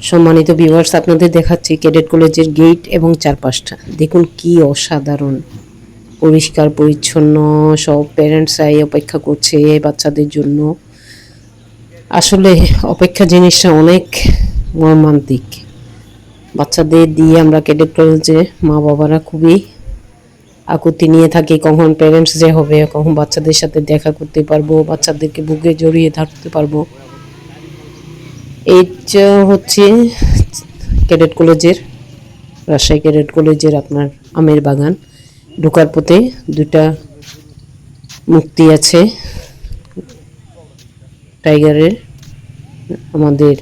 সম্মানিত ভিউয়ার্স আপনাদের দেখাচ্ছি ক্যাডেট কলেজের গেট এবং চারপাশটা। দেখুন কি অসাধারণ পরিষ্কার, পরিচ্ছন্ন, সব প্যারেন্টসরাই অপেক্ষা করছে বাচ্চাদের জন্য। আসলে অপেক্ষা জিনিসটা অনেক মর্মান্তিক। বাচ্চাদের দিয়ে আমরা ক্যাডেট কলেজে মা বাবারা খুবই আকুতি নিয়ে থাকি, কখন প্যারেন্টস যে হবে, কখন বাচ্চাদের সাথে দেখা করতে পারব, বাচ্চাদেরকে বুকে জড়িয়ে থাকতে পারব। এইটা হচ্ছে ক্যাডেট কলেজের, রাজশাহী ক্যাডেট কলেজের আপনার আমের বাগান। ঢোকার পথে দুটা মুক্তি আছে। টাইগারের, আমাদের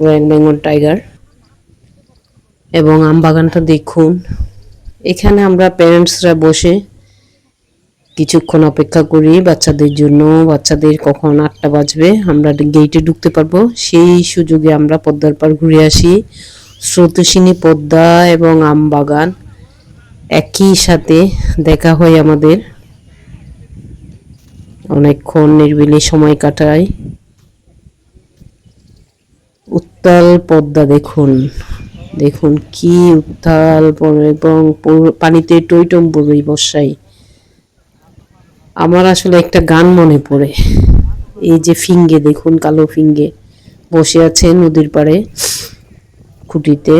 রয়্যাল বেঙ্গল টাইগার। এবং আম বাগানটা দেখুন। এখানে আমরা প্যারেন্টসরা বসে কিছুক্ষণ অপেক্ষা করি, বাচ্চাদের জন্য, বাচ্চাদের কখন আটটা বাজবে, আমরা গেইটে ঢুকতে পারব। সেই সুযোগে আমরা পদ্মার পার ঘুরে আসি। স্রোতসিনী পদ্মা এবং আম বাগান একই সাথে দেখা হয় আমাদের। অনেকক্ষণ নির্বিলি সময় কাটায় উত্তাল পদ্মা দেখুন। দেখুন কি উত্তাল এবং পানিতে টইটম্বুর এই বর্ষায়। আমার আসলে একটা গান মনে পড়ে। এই যে ফিঙ্গে, দেখুন কালো ফিঙ্গে, বসে আছে নদীর পাড়ে খুঁটিতে।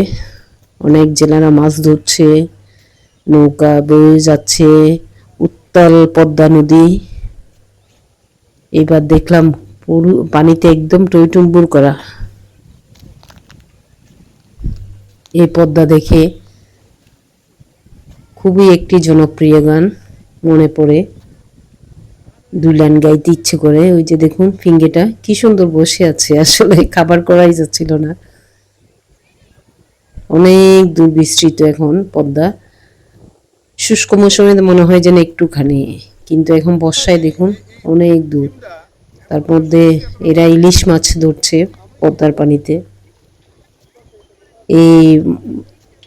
অনেক জেলারা মাছ ধরছে, নৌকা বয়ে যাচ্ছে, উত্তাল পদ্মা নদী। এবার দেখলাম পুরো, পানিতে একদম টইটুম্বুর করা। এই পদ্মা দেখে খুবই একটি জনপ্রিয় গান মনে পড়ে। দুই লাইন গাইতে ইচ্ছে করে, ওই যে দেখুন ফিঙ্গেটা, কি সুন্দর বসে আছে, আসলে খাবার করাই যাচ্ছিল না। অনেক দূর বিস্তৃত এখন পদ্মা। শুষ্ক মৌসুমে মনে হয় যেন একটুখানি, কিন্তু এখন বর্ষায় দেখুন অনেক দূর। তার মধ্যে এরা ইলিশ মাছ ধরছে পদ্মার পানিতে। এই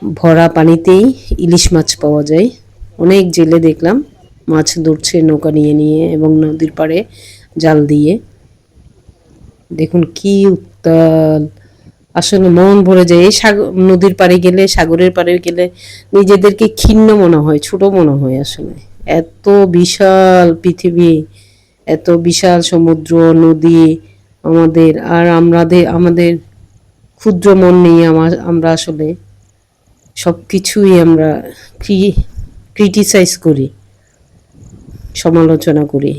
ভরা পানিতেই ইলিশ মাছ পাওয়া যায়। অনেক জেলে দেখলাম। মাছ ধরছে নৌকা নিয়ে নিয়ে এবং নদীর পাড়ে জাল দিয়ে। দেখুন কি উত্তাল। আসলে মন ভরে যায়। এই সাগর নদীর পাড়ে গেলে, সাগরের পাড়ে গেলে নিজেদেরকে ক্ষীণ মনে হয়, ছোট মনে হয় আসলে। এত বিশাল পৃথিবী, এত বিশাল সমুদ্র, নদী আমাদের। আর আমাদের আমাদের ক্ষুদ্র মন নিয়ে আমার আমরা আসলে সব কিছুই আমরা ক্রিটিসাইজ করি। সমালোচনা করি।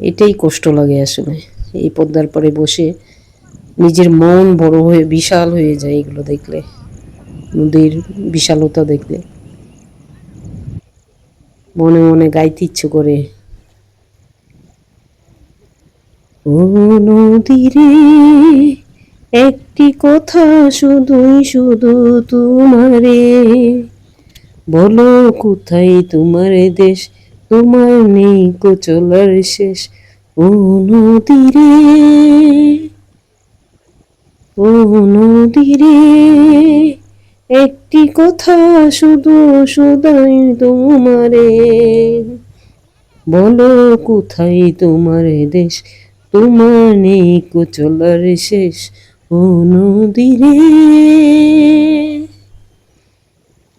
এটাই কষ্ট লাগে আসলে। এই পদ্মার পরে বসে নিজের মন বড় হয়ে, বিশাল হয়ে যায় এগুলো দেখলে। নদীর বিশালতা দেখলে। মনে মনে গাইতে ইচ্ছে করে। ও নদীরে, একটি কথা শুধুই শুধু তোমারে। বলো কোথায় তোমার দেশ? তোমার নেই কোচলার শেষ ও নদীরে। ও নদীরে। একটি কথা শুধু শুধাই তোমারে। বলো কোথায় তোমার দেশ? তোমার নেই কোচলার শেষ ও নদীরে।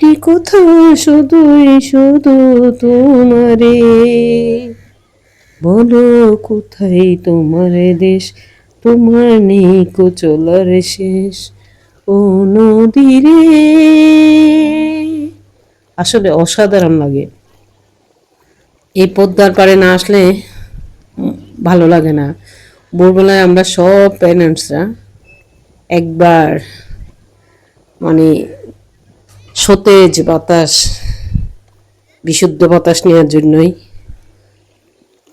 একটি কথা শুধুই শুধু তোমারে। বলো, কোথায় তোমার দেশ? তোমার নেই কোচলার শেষ ও নদীরে। আসলে অসাধারণ লাগে। এই পদ্মার পাড়ে না আসলে ভালো লাগে না। ভোরবেলায় আমরা সব প্যারেন্টসরা একবার মানে সতেজ বাতাস, বিশুদ্ধ বাতাস নেওয়ার জন্যই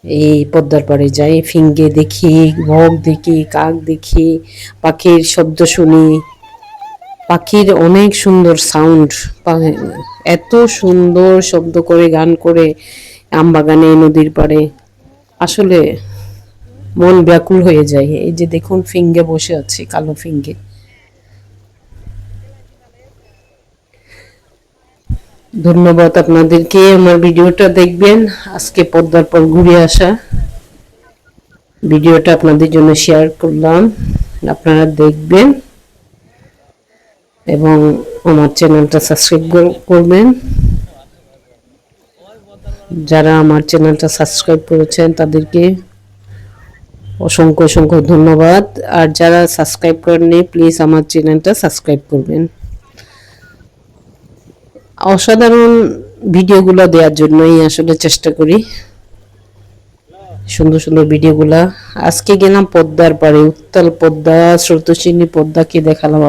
এই পদ্মার পাড়ে যাই। ফিঙ্গে দেখি বক দেখি, কাক দেখি, পাখির শব্দ শুনি। পাখির অনেক সুন্দর সাউন্ড এত সুন্দর শব্দ করে, গান করে আমবাগানে নদীর পাড়ে। আসলে মন ব্যাকুল হয়ে যায়। এই যে দেখুন, ফিঙ্গে বসে আছে, কালো ফিঙ্গে। ধন্যবাদ আপনাদেরকে। আমার ভিডিওটা দেখবেন। আজকে পদ্মার পর ঘুরে আসা। ভিডিওটা আপনাদের জন্য শেয়ার করলাম। আপনারা দেখবেন। এবং আমার চ্যানেলটা সাবস্ক্রাইব করবেন। যারা আমার চ্যানেলটা সাবস্ক্রাইব করেছেন, তাদেরকে অসংখ্য অসংখ্য ধন্যবাদ। আর যারা সাবস্ক্রাইব করেননি প্লিজ আমার চ্যানেলটা সাবস্ক্রাইব করবেন। অসাধারণ ভিডিওগুলো দেওয়ার জন্যই আসলে চেষ্টা করি। সুন্দর সুন্দর ভিডিওগুলা। আজকে গেলাম পদ্মার পারে উত্তাল পদ্মা স্রোতস্বিনী পদ্মাকে দেখালাম।